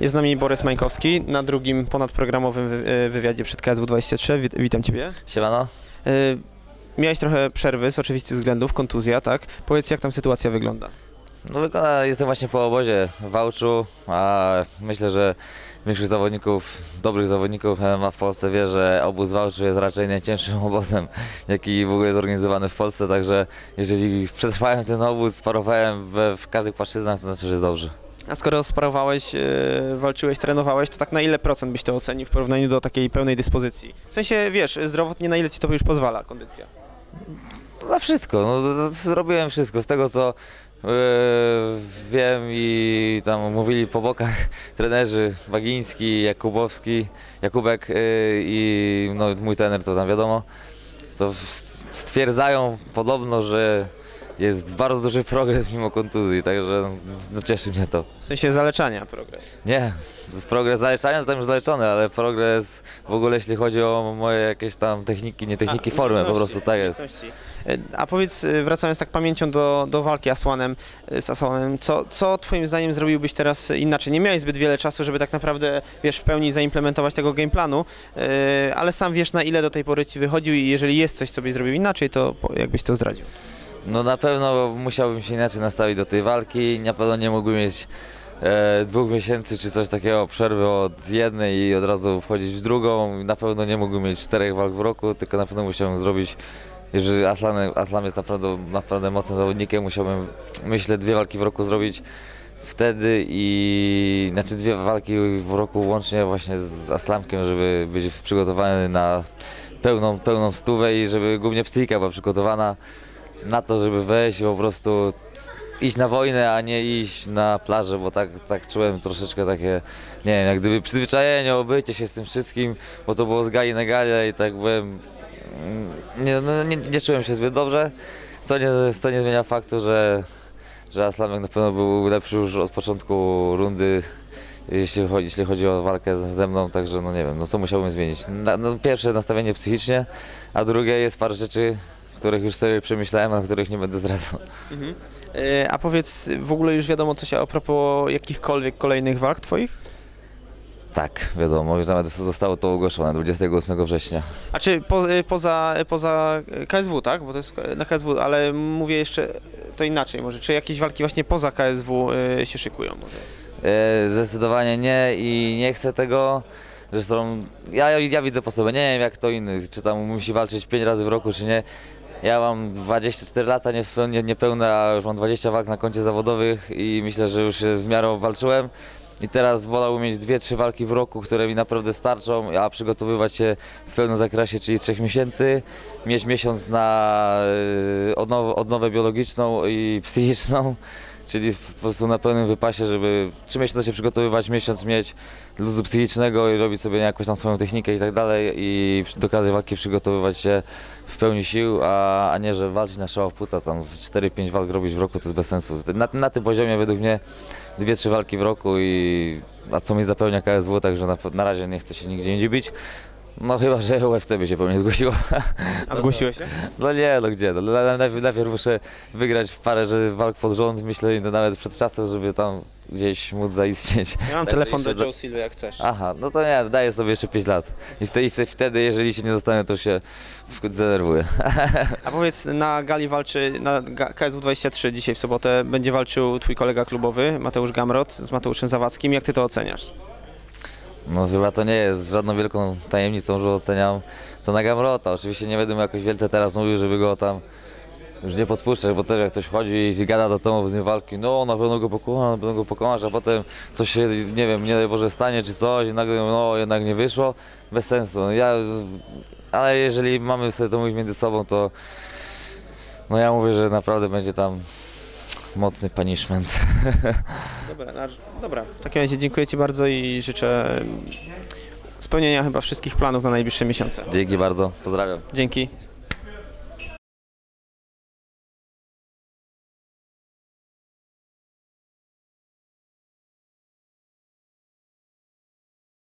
Jest z nami Borys Mańkowski na drugim ponadprogramowym wy- e, wywiadzie przed KSW 23. Wit- Witam Ciebie. Siemano. E, Miałeś trochę przerwy z oczywistych względów, kontuzja, tak? Powiedz, jak tam sytuacja wygląda? No wygląda, jestem właśnie po obozie w Wałczu, a myślę, że większość zawodników, dobrych zawodników MMA w Polsce wie, że obóz w Wałczu jest raczej najcięższym obozem, jaki w ogóle jest organizowany w Polsce, także jeżeli przetrwałem ten obóz, sparowałem we, w każdych płaszczyznach, to znaczy, że jest dobrze. A skoro sparowałeś, e, walczyłeś, trenowałeś, to tak na ile procent byś to ocenił w porównaniu do takiej pełnej dyspozycji? W sensie, wiesz, zdrowotnie na ile Ci to już pozwala kondycja? Na wszystko, no, zrobiłem wszystko, z tego co yy, wiem i tam mówili po bokach trenerzy Wagiński, Jakubowski, Jakubek yy, i no, mój trener to tam wiadomo, to stwierdzają podobno, że jest bardzo duży progres mimo kontuzji, także no, cieszy mnie to. W sensie zaleczania progres. Nie, progres zaleczania to już zaleczony, ale progres w ogóle jeśli chodzi o moje jakieś tam techniki, nie techniki, A, formy, po prostu tak jest. E, A powiedz, e, wracając tak pamięcią do, do walki Asłanem, e, z Asłanem, co, co twoim zdaniem zrobiłbyś teraz inaczej? Nie miałeś zbyt wiele czasu, żeby tak naprawdę, wiesz, w pełni zaimplementować tego gameplanu, ale sam wiesz, na ile do tej pory ci wychodził i jeżeli jest coś, co byś zrobił inaczej, to jakbyś to zdradził. No na pewno musiałbym się inaczej nastawić do tej walki. Na pewno nie mógłbym mieć e, dwóch miesięcy czy coś takiego przerwy od jednej i od razu wchodzić w drugą. Na pewno nie mógłbym mieć czterech walk w roku, tylko na pewno musiałbym zrobić, jeżeli Aslan, Aslan jest naprawdę, naprawdę mocnym zawodnikiem, musiałbym myślę dwie walki w roku zrobić wtedy i znaczy dwie walki w roku łącznie właśnie z Aslamkiem, żeby być przygotowany na pełną, pełną stówę i żeby głównie psychika była przygotowana na to, żeby wejść po prostu iść na wojnę, a nie iść na plażę, bo tak, tak czułem troszeczkę takie, nie wiem, jak gdyby przyzwyczajenie, obycie się z tym wszystkim, bo to było z gali na galę i tak byłem, mm, nie, no, nie, nie czułem się zbyt dobrze, co nie, co nie zmienia faktu, że, że Aslamek na pewno był lepszy już od początku rundy, jeśli chodzi, jeśli chodzi o walkę ze mną, także no nie wiem, no co musiałbym zmienić. Na, no, pierwsze nastawienie psychicznie, a drugie jest parę rzeczy, których już sobie przemyślałem, a których nie będę zdradzał. E, A powiedz, w ogóle już wiadomo coś a propos jakichkolwiek kolejnych walk twoich? Tak, wiadomo, już nawet zostało to ogłoszone 28 września. A czy po, e, poza, e, poza KSW, tak? Bo to jest na KSW, ale mówię jeszcze to inaczej może. Czy jakieś walki właśnie poza KSW się szykują może? Zdecydowanie nie i nie chcę tego. Zresztą ja, ja widzę po sobie, nie wiem jak to inny, czy tam musi walczyć 5 razy w roku, czy nie. Ja mam 24 lata nie, niepełne, a już mam 20 walk na koncie zawodowych i myślę, że już w miarę walczyłem. I teraz wolałbym mieć 2-3 walki w roku, które mi naprawdę starczą, a przygotowywać się w pełnym zakresie, czyli 3 miesięcy, mieć miesiąc na e, odnowę, odnowę biologiczną i psychiczną, czyli po prostu na pełnym wypasie, żeby 3 miesiące się przygotowywać, miesiąc mieć luzu psychicznego i robić sobie jakąś tam swoją technikę i tak dalej i do każdej walki przygotowywać się w pełni sił, a, a nie, że walczyć na szała puta, tam 4-5 walk robić w roku to jest bez sensu. Na, na tym poziomie według mnie 2-3 walki w roku i a co mi zapełnia KSW, także na, na razie nie chcę się nigdzie indziej bić. No chyba, że UFC by się po mnie zgłosiło. A zgłosiłeś się? No nie, no gdzie, no, na- najpierw, najpierw muszę wygrać w parę że walk pod rząd, myślę to nawet przed czasem, żeby tam gdzieś móc zaistnieć. Ja mam Tak, telefon do Joe Silva, jak chcesz. Aha, no to nie, daję sobie jeszcze 5 lat. I wtedy, wtedy- jeżeli się nie dostanę, to się zdenerwuję. A powiedz, na gali walczy, na Ga- KSW 23 dzisiaj w sobotę będzie walczył twój kolega klubowy, Mateusz Gamrot z Mateuszem Zawadzkim. Jak ty to oceniasz? No chyba to nie jest żadną wielką tajemnicą, że oceniam to na Gamrota. Oczywiście nie będę mu jakoś wielce teraz mówił, żeby go tam już nie podpuszczać, bo też jak ktoś chodzi i gada do tomu z nim walki, no na pewno go pokona, na pewno go pokonasz, a potem coś się, nie wiem, nie daj Boże stanie czy coś i nagle no jednak nie wyszło, bez sensu. Ja, ale jeżeli mamy sobie to mówić między sobą, to no ja mówię, że naprawdę będzie tam mocny punishment. Dobra, na, dobra. w takim razie dziękuję ci bardzo i życzę spełnienia chyba wszystkich planów na najbliższe miesiące. Dzięki bardzo, pozdrawiam. Dzięki.